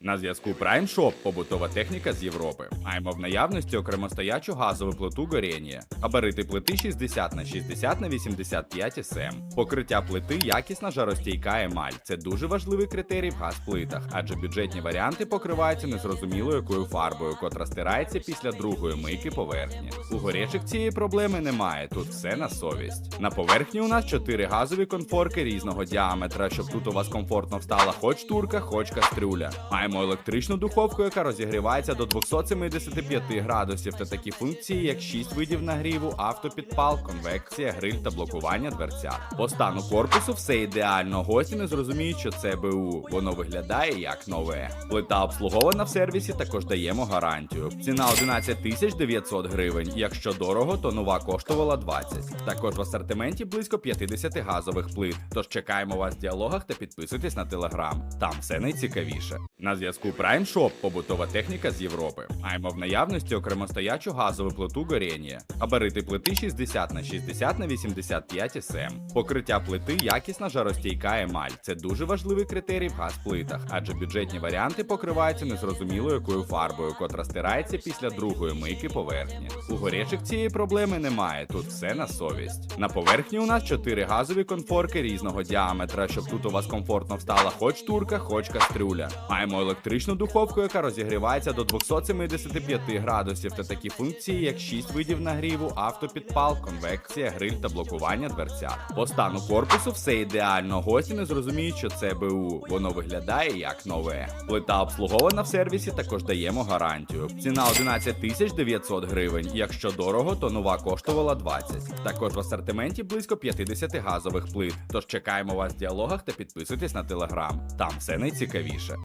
На зв'язку Prime Shop – побутова техніка з Європи. Маємо в наявності окремостоячу газову плиту горіння, габарити плити 60 на 60 на 85 см. Покриття плити якісна жаростійка емаль. Це дуже важливий критерій в газплитах, адже бюджетні варіанти покриваються незрозуміло якою фарбою, котра стирається після другої мийки поверхні. У горячих цієї проблеми немає. Тут все на совість. На поверхні у нас 4 газові конфорки різного діаметра, щоб тут у вас комфортно встала хоч турка, хоч кастрюля. Маємо електричну духовку, яка розігрівається до 275 градусів, та такі функції, як 6 видів нагріву, автопідпал, конвекція, гриль та блокування дверцят. По стану корпусу все ідеально. Гості не зрозуміють, що це БУ. Воно виглядає як нове. Плита обслугована в сервісі, також даємо гарантію. Ціна 11 тисяч 900 гривень. Якщо дорого, то нова коштувала 20. Також в асортименті близько 50 газових плит. Тож чекаємо вас в діалогах та підписуйтесь на телеграм. Там все найцікавіше. На зв'язку Prime Shop – побутова техніка з Європи. Маємо в наявності окремостоячу газову плиту горіння, габарити плити 60 на 60 на 85 см. Покриття плити якісна жаростійка емаль. Це дуже важливий критерій в газплитах, адже бюджетні варіанти покриваються незрозуміло якою фарбою, котра стирається після другої мийки поверхні. У горячих цієї проблеми немає. Тут все на совість. На поверхні у нас 4 газові конфорки різного діаметра, щоб тут у вас комфортно встала хоч турка, хоч кастрюля. Маємо електричну духовку, яка розігрівається до 275 градусів, та такі функції, як 6 видів нагріву, автопідпал, конвекція, гриль та блокування дверцят. По стану корпусу все ідеально. Гості не зрозуміють, що це БУ. Воно виглядає як нове. Плита обслугована в сервісі, також даємо гарантію. Ціна 11 тисяч 900 гривень. Якщо дорого, то нова коштувала 20. Також в асортименті близько 50 газових плит. Тож чекаємо вас в діалогах та підписуйтесь на телеграм. Там все найцікавіше.